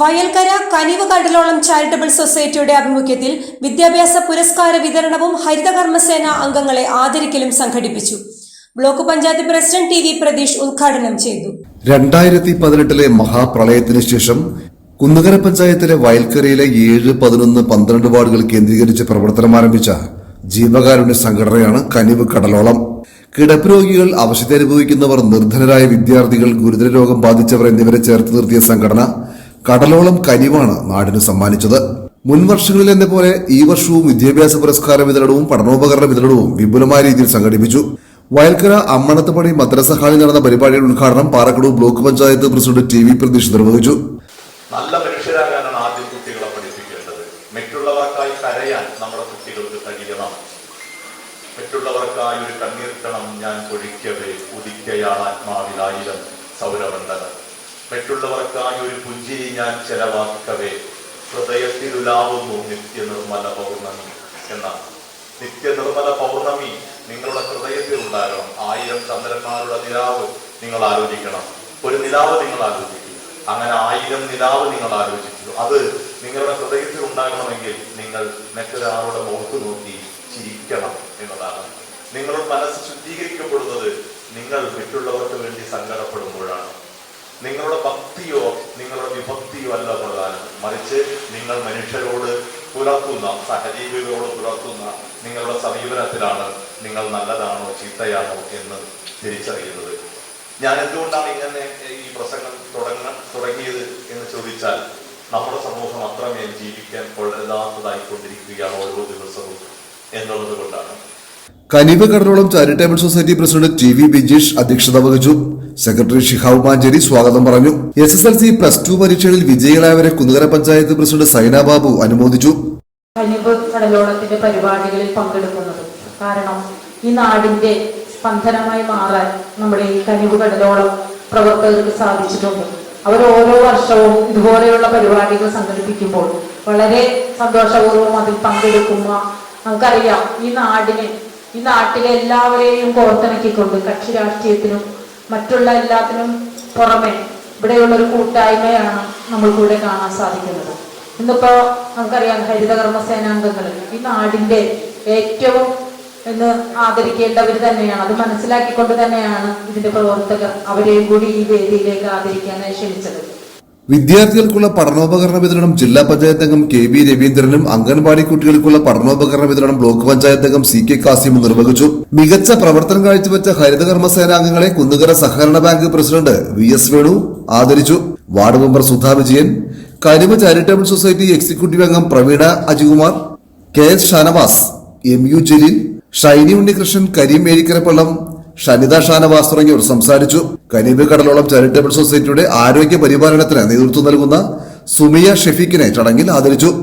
വയൽക്കര കനിവ് Kadalolam charitable സൊസൈറ്റിയുടെ ആഭിമുഖ്യത്തിൽ വിദ്യാഭ്യാസ പുരസ്കാര വിതരണവും ഹരിതകർമ്മസേന അംഗങ്ങളെ ആദരിക്കലും സംഘടിപ്പിച്ചു. Block panchayat president T V Pratheesh ഉദ്ഘാടനം ചെയ്തു. രണ്ടായിരത്തി പതിനെട്ടിലെ മഹാപ്രളയത്തിന് ശേഷം കുന്നുകര പഞ്ചായത്തിലെ വയൽക്കരയിലെ ഏഴ് പതിനൊന്ന് പന്ത്രണ്ട് വാർഡുകൾ കേന്ദ്രീകരിച്ച് പ്രവർത്തനം ആരംഭിച്ച ജീവകാരുണ്യ സംഘടനയാണ് കനിവ് കടലോളം. കിടപ്പ് രോഗികൾ അവശത അനുഭവിക്കുന്നവർ നിർധനരായ വിദ്യാർത്ഥികൾ ഗുരുതര രോഗം ബാധിച്ചവർ എന്നിവരെ ചേർത്ത് നിർത്തിയ സംഘടന കടലോളം കനിവാണ് നാടിന് സമ്മാനിച്ചത്. മുൻ വർഷങ്ങളിൽ പോലെ ഈ വർഷവും വിദ്യാഭ്യാസ പുരസ്കാര വിതരണവും പഠനോപകരണ വിതരണവും വിപുലമായ രീതിയിൽ സംഘടിപ്പിച്ചു. വയൽക്കര അമ്മണത്തുപടി മദ്രസ ഹാളിൽ നടന്ന പരിപാടിയുടെ ഉദ്ഘാടനം Parakkadoor block panchayat president T V Pratheesh നിർവഹിച്ചു. നല്ല മനുഷ്യരാകാനാണ് ആദ്യം കുട്ടികളെ പഠിപ്പിക്കേണ്ടത്. മറ്റുള്ളവർക്കായി കരയാൻ നമ്മുടെ കുട്ടികൾക്ക് കഴിയണം. മറ്റുള്ളവർക്കായി ഒരു കണ്ണീർക്കണം ഞാൻ പൊഴിക്കവേ ഉദിക്കയാൾ ആത്മാവിലായിരം സൗരമണ്ഡലം മറ്റുള്ളവർക്കായി ഒരു പുഞ്ചിരി ഞാൻ ചെലവാക്കവേ. ഹൃദയത്തിൽ ഉലാവുന്നു നിത്യ നിർമ്മല പൗർണമി എന്നാണ് നിത്യ നിർമ്മല പൗർണമി നിങ്ങളുടെ ഹൃദയത്തിൽ ഉണ്ടാകണം. ആയിരം ചന്ദ്രന്മാരുടെ നിലാവ് നിങ്ങൾ ആലോചിക്കണം. ഒരു നിലാവ് നിങ്ങൾ ആലോചിക്കും. അങ്ങനെ ആയിരം നിലാവ് നിങ്ങൾ ആലോചിച്ചു. അത് നിങ്ങളുടെ ഹൃദയത്തിൽ ഉണ്ടാകണമെങ്കിൽ നിങ്ങൾ മറ്റൊരാളുടെ മുഖത്ത് നോക്കി ചിരിക്കണം എന്നതാണ്. നിങ്ങളുടെ മനസ്സ് ശുദ്ധീകരിക്കപ്പെടുന്നത് നിങ്ങൾ മറ്റുള്ളവർക്ക് വേണ്ടി നിങ്ങളുടെ ഭക്തിയോ നിങ്ങളുടെ വിഭക്തിയോ അല്ല പ്രധാനം. മറിച്ച് നിങ്ങൾ മനുഷ്യരോട് പുലർത്തുന്ന സഹജീവികളോട് പുലർത്തുന്ന നിങ്ങളുടെ സമീപനത്തിലാണ് നിങ്ങൾ നല്ലതാണോ ചീത്തയാണോ എന്ന് തിരിച്ചറിയുന്നത്. ഞാൻ എന്തുകൊണ്ടാണ് ഇങ്ങനെ ഈ പ്രസംഗം തുടങ്ങ തുടങ്ങിയത് എന്ന് ചോദിച്ചാൽ നമ്മുടെ സമൂഹം അത്രമേൽ ജീവിക്കാൻ കൊള്ളരുതാത്തതായിക്കൊണ്ടിരിക്കുകയാണ് ഓരോ ദിവസവും എന്നുള്ളത് കൊണ്ടാണ്. Kanivu Kadalolam charitable society president T V Bijeesh അധ്യക്ഷത വഹിച്ചു. സെക്രട്ടറി ഷിഹാബ് മാഞ്ചേരി സ്വാഗതം പറഞ്ഞു. S S L C plus two പരീക്ഷകളിൽ വിജയികളായവരെ കുന്നുകര പഞ്ചായത്ത് പ്രസിഡന്റ് സൈന ബാബു അനുമോദിച്ചു. കനിവ് കടലോളത്തിന്റെ പരിപാടികളിൽ പങ്കെടുക്കുന്നത് കാരണം ഈ നാടിന്റെ സ്പന്ദനമായി മാറാൻ നമ്മുടെ ഈ കനിവ് കടലോളം പ്രവർത്തകർക്ക് സാധിച്ചിട്ടുണ്ട്. അവർ ഓരോ വർഷവും ഇതുപോലെയുള്ള പരിപാടികൾ സംഘടിപ്പിക്കുമ്പോൾ വളരെ സന്തോഷപൂർവം അതിൽ പങ്കെടുക്കുന്ന നമുക്കറിയാം ഈ നാടിനെ ഈ നാട്ടിലെ എല്ലാവരെയും കോർത്തിണക്കിക്കൊണ്ട് കക്ഷി രാഷ്ട്രീയത്തിനും മറ്റുള്ള എല്ലാത്തിനും പുറമെ ഇവിടെയുള്ള ഒരു കൂട്ടായ്മയാണ് നമ്മൾക്കൂടെ കാണാൻ സാധിക്കുന്നത്. ഇന്നിപ്പോ നമുക്കറിയാം ഹരിതകർമ്മ സേനാംഗങ്ങൾ ഈ നാടിന്റെ ഏറ്റവും എന്ന് ആദരിക്കേണ്ടവർ തന്നെയാണ്. അത് മനസ്സിലാക്കിക്കൊണ്ട് തന്നെയാണ് ഇതിന്റെ പ്രവർത്തകർ അവരെയും കൂടി ഈ വേദിയിലേക്ക് ആദരിക്കാനായി ക്ഷണിച്ചത്. വിദ്യാർത്ഥികൾക്കുള്ള പഠനോപകരണ വിതരണം ജില്ലാ പഞ്ചായത്ത് അംഗം കെ വി രവീന്ദ്രനും അംഗൻവാടി കുട്ടികൾക്കുള്ള പഠനോപകരണ വിതരണം ബ്ലോക്ക് പഞ്ചായത്ത് അംഗം സി കെ കാസിമും നിർവഹിച്ചു. മികച്ച പ്രവർത്തനം കാഴ്ചവെച്ച ഹരിതകർമ്മ സേനാംഗങ്ങളെ കുന്നുകര സഹകരണ bank president V S Venu ആദരിച്ചു. Ward member Sudha Vijayan Karima charitable society executive അംഗം Praveena Ajikumar K S Shanavas M U Jaleel Shiny Unnikrishnan Kareem Ezhikkarappallam Shanitha Shanavas തുടങ്ങിയവർ സംസാരിച്ചു. കനീബ് കടലോളം ചാരിറ്റബിൾ സൊസൈറ്റിയുടെ ആരോഗ്യ പരിപാലനത്തിന് നേതൃത്വം നൽകുന്ന സുമിയ ഷെഫീഖിനെ ചടങ്ങിൽ ആദരിച്ചു.